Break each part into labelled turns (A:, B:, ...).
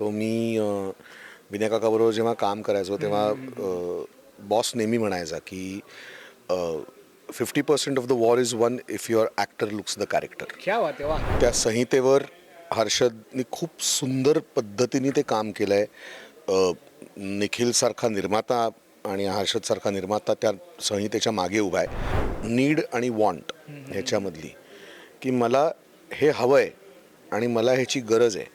A: तो मी अ, विनय काकाबरोबर जेव्हा काम करायचो तेव्हा बॉस नेहमी म्हणायचा की fifty percent of the war is won if your actor looks the character त्या संहितेवर हर्षदनी खूप सुंदर पद्धतीने ते काम केलं आहे निखिलसारखा निर्माता आणि हर्षदसारखा निर्माता त्या संहितेच्या मागे उभा आहे. नीड आणि वॉन्ट ह्याच्यामधली. की मला हे हवं आहे आणि मला ह्याची गरज आहे.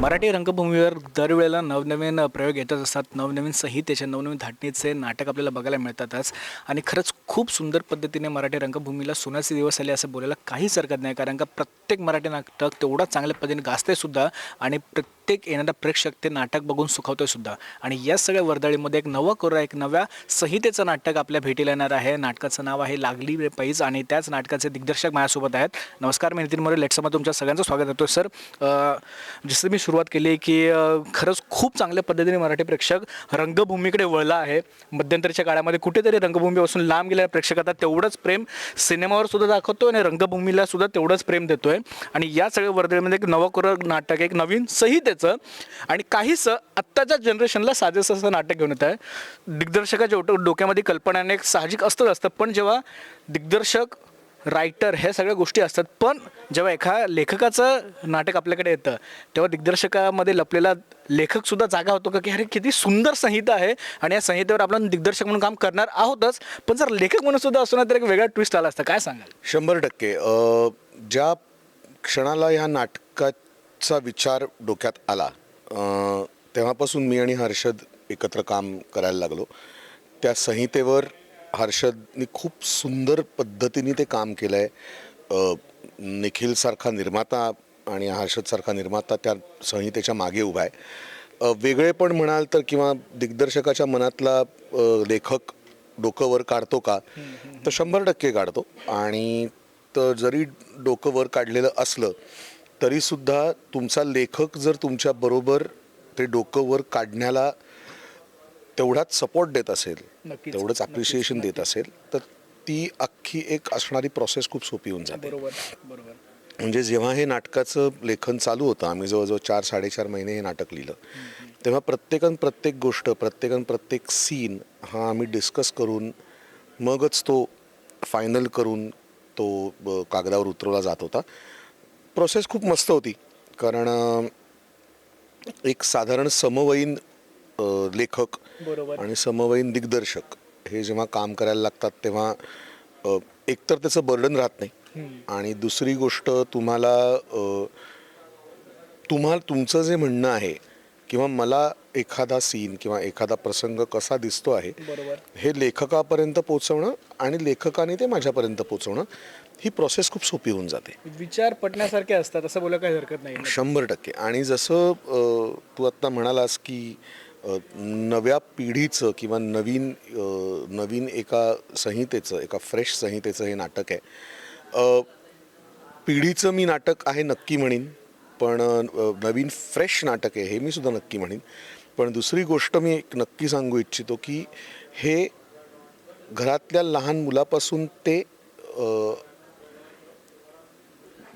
B: मराठी रंगभूमीवर दरवेळेला नवनवीन प्रयोग येतच असतात. नवनवीन संहितेचे नवनवीन धाटणीचे नाटक आपल्याला बघायला मिळतातच. आणि खरंच खूप सुंदर पद्धतीने मराठी रंगभूमीला सोन्याचे दिवस आले असं बोलायला काहीच हरकत नाही. कारण का प्रत्येक मराठी नाटक तेवढा चांगल्या पद्धतीने गाजते सुद्धा आणि प्रत्येक येणारा प्रेक्षक ते नाटक बघून सुखावतोय सुद्धा. आणि या सगळ्या वर्दळीमध्ये एक नवा कोरा एक नव्या संहितेचं नाटक आपल्या भेटीला येणार आहे. नाटकाचं नाव आहे लागली रे पैज आणि त्याच नाटकाचे दिग्दर्शक माझ्यासोबत आहेत. नमस्कार मी नितीन मोरे. लेट्समध्ये तुमच्या सगळ्यांचं स्वागत करतो सर. जसं मी सुरुवात केली आहे की खरंच खूप चांगल्या पद्धतीने मराठी प्रेक्षक रंगभूमीकडे वळला आहे. मध्यंतरीच्या काळामध्ये कुठेतरी रंगभूमीपासून लांब गेलेल्या प्रेक्षक आता तेवढंच प्रेम सिनेमावर सुद्धा दाखवतो आणि रंगभूमीला सुद्धा तेवढंच प्रेम देतोय. आणि या सगळ्या वर्दळीमध्ये एक नवकुर नाटक एक नवीन संहितेचं आणि काहीसं आत्ताच्या जनरेशनला साजेसं असं नाटक घेऊन येत आहे. दिग्दर्शकाच्या डोक्यामध्ये कल्पनाने एक साहजिक असतंच असतं. पण जेव्हा दिग्दर्शक रायटर ह्या सगळ्या गोष्टी असतात. पण जेव्हा एका लेखकाचं नाटक आपल्याकडे येतं तेव्हा दिग्दर्शकामध्ये लपलेला लेखक सुद्धा जागा होतो का की अरे किती सुंदर संहिता आहे आणि या संहितेवर आपण दिग्दर्शक म्हणून काम करणार आहोतच पण जर लेखक म्हणून सुद्धा असतो ना तर एक वेगळा ट्विस्ट आला असता. काय सांगाल?
A: शंभर टक्के. ज्या क्षणाला ह्या नाटकाचा विचार डोक्यात आला तेव्हापासून मी आणि हर्षद एकत्र काम करायला लागलो. त्या संहितेवर हर्षदनी खूप सुंदर पद्धतीने ते काम केलं आहे निखिलसारखा निर्माता आणि हर्षदसारखा निर्माता त्या संहितेच्या मागे उभा आहे. वेगळे पण म्हणाल तर किंवा दिग्दर्शकाच्या मनातला लेखक डोकं वर काढतो का? तर शंभर टक्के काढतो. आणि तर जरी डोकं वर काढलेलं असलं तरीसुद्धा तुमचा लेखक जर तुमच्या बरोबर ते डोकं वर काढण्याला तेवढाच सपोर्ट देत असेल तेवढंच अप्रिशिएशन देत असेल तर ती अख्खी एक असणारी प्रोसेस खूप सोपी होऊन जाते. म्हणजे जेव्हा हे नाटकाचं लेखन चालू होतं आम्ही जवळजवळ चार साडेचार महिने हे नाटक लिहिलं तेव्हा प्रत्येकन प्रत्येक गोष्ट प्रत्येकन प्रत्येक सीन हा आम्ही डिस्कस करून मगच तो फायनल करून तो कागदावर उतरवला जात होता. प्रोसेस खूप मस्त होती कारण एक साधारण समवयीन लेखक
B: बरोबर.
A: आणि समवयीन दिग्दर्शक हे जेव्हा काम करायला लागतात तेव्हा अ, एकतर त्याचं बर्डन राहत नाही. आणि दुसरी गोष्ट तुम्हाला अ, तुम्हाला तुमचं जे म्हणणं आहे किंवा मला एखादा सीन किंवा एखादा प्रसंग कसा दिसतो आहे
B: बरोबर.
A: हे लेखकापर्यंत पोचवणं आणि लेखकाने ते माझ्यापर्यंत पोचवणं ही प्रोसेस खूप सोपी होऊन जाते.
B: विचार पटण्यासारखे असतात असं बोलायला काही हरकत नाही.
A: शंभर टक्के. आणि जसं अ, तू आत्ता म्हणालास की नव्या पिढीचं किंवा नवीन नवीन एका संहितेचं एका फ्रेश संहितेचं हे नाटक आहे. पिढीचं मी नाटक आहे नक्की म्हणीन पण नवीन फ्रेश नाटक आहे हे मी सुद्धा नक्की म्हणीन. पण दुसरी गोष्ट मी एक नक्की सांगू इच्छितो की हे घरातल्या लहान मुलापासून ते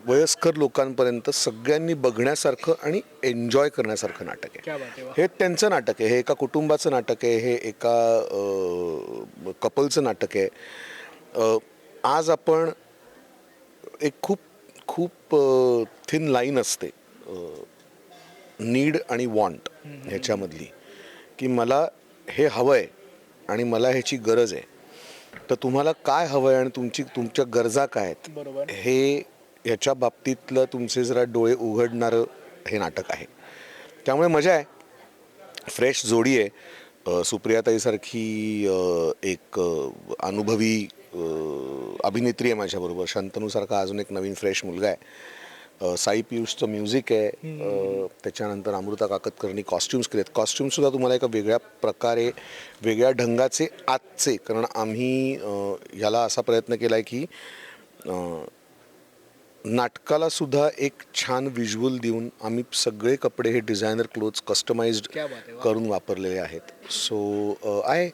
A: वयस्कर लोकांपर्यंत सगळ्यांनी बघण्यासारखं आणि एन्जॉय करण्यासारखं नाटक आहे. हे त्यांचं नाटक आहे हे एका कुटुंबाचं नाटक आहे हे एका कपलचं नाटक आहे. आज आपण एक खूप खूप थिन लाईन असते. नीड आणि वॉन्ट ह्याच्यामधली. की मला हे हवं आहे आणि मला ह्याची गरज आहे. तर तुम्हाला काय हवं आहे आणि तुमची तुमच्या गरजा काय आहेत? हे ह्याच्या बाबतीतलं तुमचे जरा डोळे उघडणारं हे नाटक आहे. त्यामुळे मजा आहे. फ्रेश जोडी आहे. सुप्रियाताईसारखी एक अनुभवी अभिनेत्री आहे माझ्याबरोबर. शंतनूसारखा अजून एक नवीन फ्रेश मुलगा आहे. साई पियुषचं म्युझिक आहे. त्याच्यानंतर अमृता काकतकरनी कॉस्ट्युम्स केलेत. कॉस्ट्युम्ससुद्धा तुम्हाला एका वेगळ्या प्रकारे वेगळ्या ढंगाचे आजचे. कारण आम्ही ह्याला असा प्रयत्न केला आहे की नाटकाला सुद्धा एक छान व्हिज्युअल देऊन आम्ही सगळे कपडे हे डिझायनर क्लोथ्स कस्टमाइज्ड. करून वापरलेले आहेत सो आहे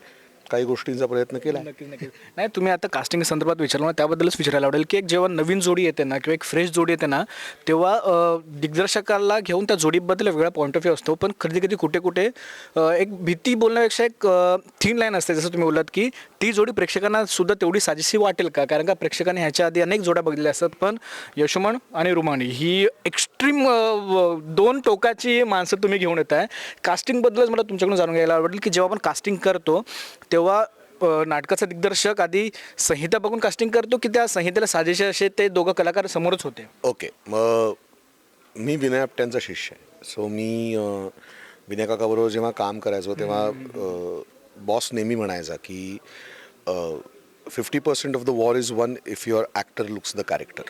A: काही गोष्टींचा प्रयत्न केला.
B: नक्कीच नक्कीच. नाही तुम्ही आता कास्टिंग संदर्भात विचारलं त्याबद्दलच विचारायला आवडेल की एक जेव्हा नवीन जोडी येते ना किंवा एक फ्रेश जोडी येते ना तेव्हा अ, दिग्दर्शकाला घेऊन त्या जोडीबद्दल वेगळा पॉईंट ऑफ व्ह्यू असतो. पण कधी कधी कुठे कुठे अ, एक भीती बोलण्यापेक्षा एक थीन लाईन असते. जसं तुम्ही बोललात की ती जोडी प्रेक्षकांना सुद्धा तेवढी साजेशी वाटेल का? कारण का प्रेक्षकांनी ह्याच्या आधी अनेक जोड्या बघितल्या असतात पण यशोमन आणि रुमानी ही एक्स्ट्रीम दोन टोकाची माणसं तुम्ही घेऊन येत आहे कास्टिंगबद्दलच मला तुमच्याकडून जाणून घ्यायला आवडेल की जेव्हा आपण कास्टिंग करतो तेव्हा अ, नाटकाचा दिग्दर्शक आधी संहिता बघून कास्टिंग करतो की त्या संहितेला साजेसे असे ते दोघं कलाकार समोरच होते?
A: ओके. मग मी विनय आपट्यांचा शिष्य आहे. सो मी विनय काकाबरोबर जेव्हा काम करायचो तेव्हा बॉस नेहमी म्हणायचा की fifty percent of the war is won if your actor looks the character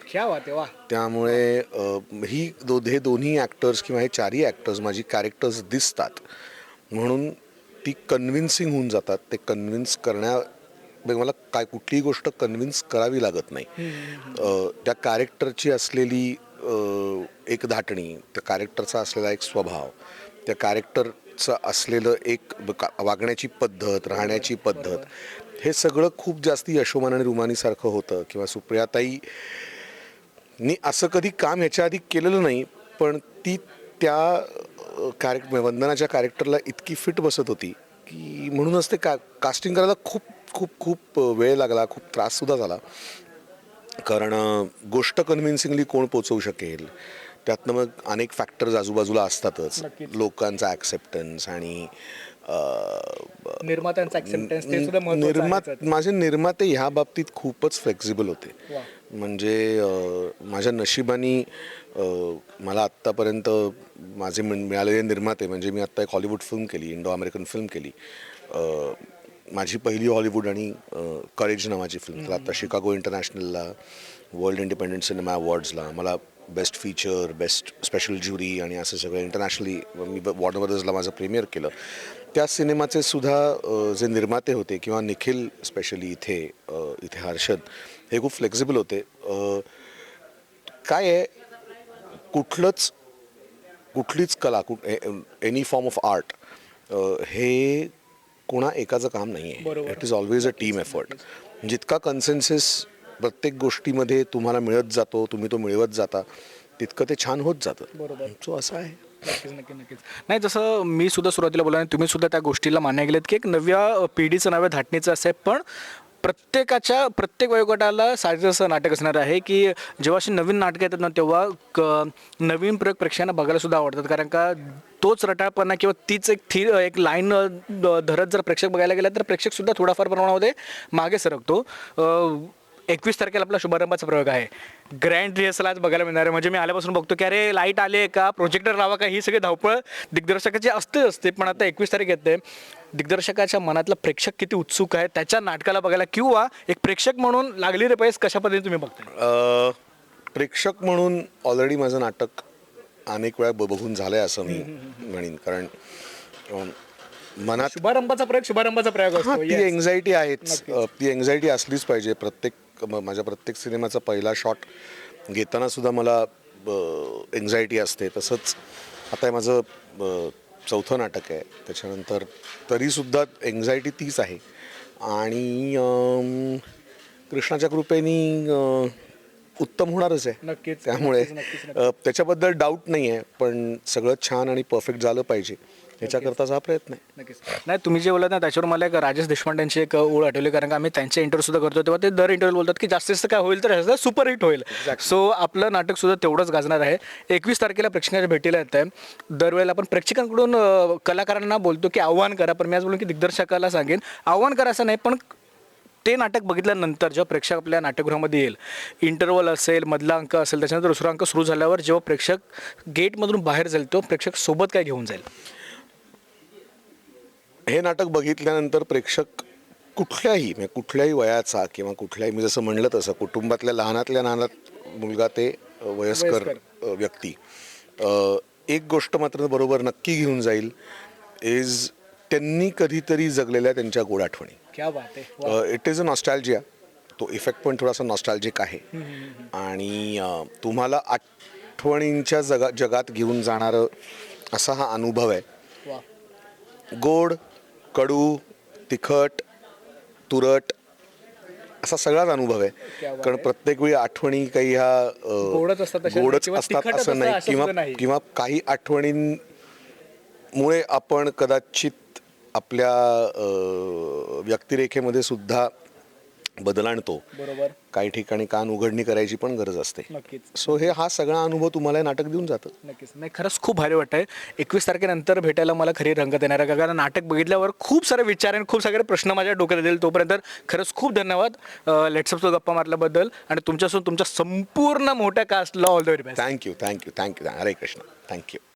A: त्यामुळे ही दो हे दोन्ही ॲक्टर्स किंवा हे चारही ॲक्टर्स माझी कॅरेक्टर्स दिसतात. म्हणून ती कन्व्हिन्सिंग होऊन जातात. ते कन्व्हिन्स करण्या म्हणजे मला काय कुठलीही गोष्ट कन्व्हिन्स करावी लागत नाही. त्या कॅरेक्टरची असलेली एक धाटणी त्या कॅरेक्टरचा असलेला एक स्वभाव त्या कॅरेक्टरचं असलेलं एक वागण्याची पद्धत राहण्याची पद्धत हे सगळं खूप जास्ती यशोमान आणि रुमानीसारखं होतं किंवा सुप्रियाताई मी असं कधी काम ह्याच्या आधी केलेलं नाही पण ती त्या कॅरेक्टर वंदनाच्या कॅरेक्टरला इतकी फिट बसत होती की म्हणूनच ते का कास्टिंग करायला खूप खूप खूप वेळ लागला खूप त्राससुद्धा झाला कारण गोष्ट कन्व्हिन्सिंगली कोण पोचवू शकेल त्यातनं मग अनेक फॅक्टर्स आजूबाजूला असतातच. लोकांचा ॲक्सेप्टन्स आणि
B: निर्मात्यांचा
A: निर्मात. माझे निर्माते ह्या बाबतीत खूपच फ्लेक्झिबल होते. म्हणजे माझ्या नशिबाने मला आत्तापर्यंत माझे मिळ- मिळालेले निर्माते म्हणजे मी आत्ता एक हॉलिवूड फिल्म केली इंडो अमेरिकन फिल्म केली. माझी पहिली हॉलिवूड आणि करेज नावाची फिल्म. तर आता शिकागो इंटरनॅशनलला वर्ल्ड इंडिपेंडंट सिनेमा अवॉर्ड्सला मला best feature best special jury आणि असं सगळं इंटरनॅशनली मी वॉर्नर ब्रदर्सला माझं प्रीमियर केलं. त्या सिनेमाचे सुद्धा जे निर्माते होते किंवा निखिल स्पेशली इथे इथे हर्षद हे खूप फ्लेक्झिबल होते. काय आहे कुठलंच कुठलीच कला कुठ एनी फॉर्म ऑफ आर्ट हे कोणा एकाचं काम नाही आहे. It is always a team effort जितका कन्सेन्सेस प्रत्येक गोष्टीमध्ये तुम्हाला मिळत जातो तुम्ही तो मिळवत जाता तितकं ते छान होत जातं.
B: बरोबर.
A: सो असं आहे.
B: नक्कीच नक्की नक्कीच. नाही जसं मी सुद्धा सुरुवातीला बोला तुम्ही सुद्धा त्या गोष्टीला मान्य गेलेत की एक नव्या पिढीचं नव्या धाटणीचं असं आहे. पण प्रत्येकाच्या प्रत्येक वयोगटाला साजरं असं नाटक असणार आहे की जेव्हा अशी नवीन नाटकं येतात ना तेव्हा क नवीन प्रयोग प्रेक्षकांना बघायला सुद्धा आवडतात. कारण का तोच रटाळपणा किंवा तीच एक थी एक लाईन धरत जर प्रेक्षक बघायला गेला तर प्रेक्षकसुद्धा थोडाफार प्रमाणामध्ये मागे सरकतो. एकवीस तारखेला आपला शुभारंभाचा प्रयोग आहे. ग्रँड रिहर्सल आज बघायला मिळणार आहे. म्हणजे मी आल्यापासून बघतो की अरे लाइट आले का? प्रोजेक्टर लावा का? ही सगळी धावपळ दिग्दर्शकाची असते असते. पण आता एकवीस तारीख येते. दिग्दर्शकाच्या मनातला प्रेक्षक किती उत्सुक आहे त्याच्या नाटकाला बघायला किंवा एक प्रेक्षक म्हणून लागली रे पैस कशा पद्धतीने तुम्ही बघताय
A: अ, प्रेक्षक म्हणून ऑलरेडी माझं नाटक अनेक वेळा बघून झालं आहे असं मी म्हणेन. कारण मनात
B: शुभारंभाचा प्रयोग शुभारंभाचा प्रयोग असतो.
A: ती. एन्झायटी आहेच. ती एन्झायटी असलीच पाहिजे. प्रत्येक माझ्या प्रत्येक सिनेमाचा पहिला शॉट घेताना सुद्धा मला एन्झायटी असते. तसंच आता हे माझं चौथं नाटक आहे. त्याच्यानंतर तरीसुद्धा एन्झायटी तीच आहे. आणि कृष्णाच्या कृपेनी उत्तम होणारच आहे.
B: नक्कीच,
A: त्यामुळे त्याच्याबद्दल डाऊट नाही आहे पण सगळं छान आणि परफेक्ट झालं पाहिजे. याच्याकरताच हा प्रयत्न आहे.
B: नक्कीच. नाही तुम्ही जे बोलत ना त्याच्यावर मला एक राजेश देशपांडेंची एक ओळ आठवली कारण का आम्ही त्यांचे इंटरव्ह्यू सुद्धा करतो तेव्हा ते दर इंटरव्ह्यू बोलतात की जास्तीत जास्त काय होईल तर सुपर हिट होईल. सो आपलं नाटक सुद्धा तेवढंच गाजणार आहे. एकवीस तारखेला प्रेक्षकांच्या भेटीला येत आहे. दरवेळेला आपण प्रेक्षकांकडून अं, कलाकारांना बोलतो की आव्हान करा पण मी आज बोलून की दिग्दर्शकाला सांगेन आव्हान करा असं नाही पण ते नाटक बघितल्यानंतर जेव्हा प्रेक्षक आपल्या नाट्यगृहामध्ये येईल इंटरवल असेल मधला अंक असेल त्याच्यानंतर दुसरा अंक सुरू झाल्यावर जेव्हा प्रेक्षक गेटमधून बाहेर जाईल तो प्रेक्षक सोबत काय घेऊन जाईल?
A: हे नाटक बघितल्यानंतर प्रेक्षक कुठल्याही म्हणजे कुठल्याही वयाचा किंवा कुठल्याही मी जसं म्हणलं तसं कुटुंबातल्या लहानातल्या लहानात मुलगा ते वयस्कर व्यक्ती. एक गोष्ट मात्र बरोबर नक्की घेऊन जाईल इज त्यांनी कधीतरी जगलेल्या त्यांच्या गोड आठवणी
B: क्या बात आहे.
A: इट इज अ नॉस्टॅल्जिया तो इफेक्ट पण थोडासा नॉस्टॅल्जिक आहे. आणि तुम्हाला आठवणींच्या जगा जगात घेऊन जाणारं असा हा अनुभव आहे. गोड कडू तिखट तुरट असा सगळाच अनुभव आहे कारण प्रत्येक वेळी आठवणी काही ह्या
B: गोडच असतात
A: गोडच
B: किंवा
A: असतात
B: तिखटच
A: असं नाही
B: असं
A: किंवा
B: नाही.
A: किंवा काही आठवणींमुळे आपण कदाचित आपल्या अ, व्यक्तिरेखेमध्ये सुद्धा बदल आणतो
B: बरोबर.
A: काही ठिकाणी कान उघडणी करायची पण गरज असते.
B: नक्कीच.
A: सो हे हा सगळा अनुभव तुम्हाला हे नाटक देऊन जातं.
B: नक्कीच. नाही खरंच खूप भारी वाटतंय. एकवीस तारखेनंतर भेटायला मला खरी रंगत येणार आहे कारण नाटक बघितल्यावर खूप सारे विचार आणि खूप सगळे प्रश्न माझ्या डोक्यात येतील तोपर्यंत. खरंच खूप धन्यवाद लेट्सअपचं गप्पा मारल्याबद्दल आणि तुमच्यासून तुमच्या संपूर्ण मोठ्या कास्टला all the very best
A: thank you thank you thank you Hare Krishna. Thank you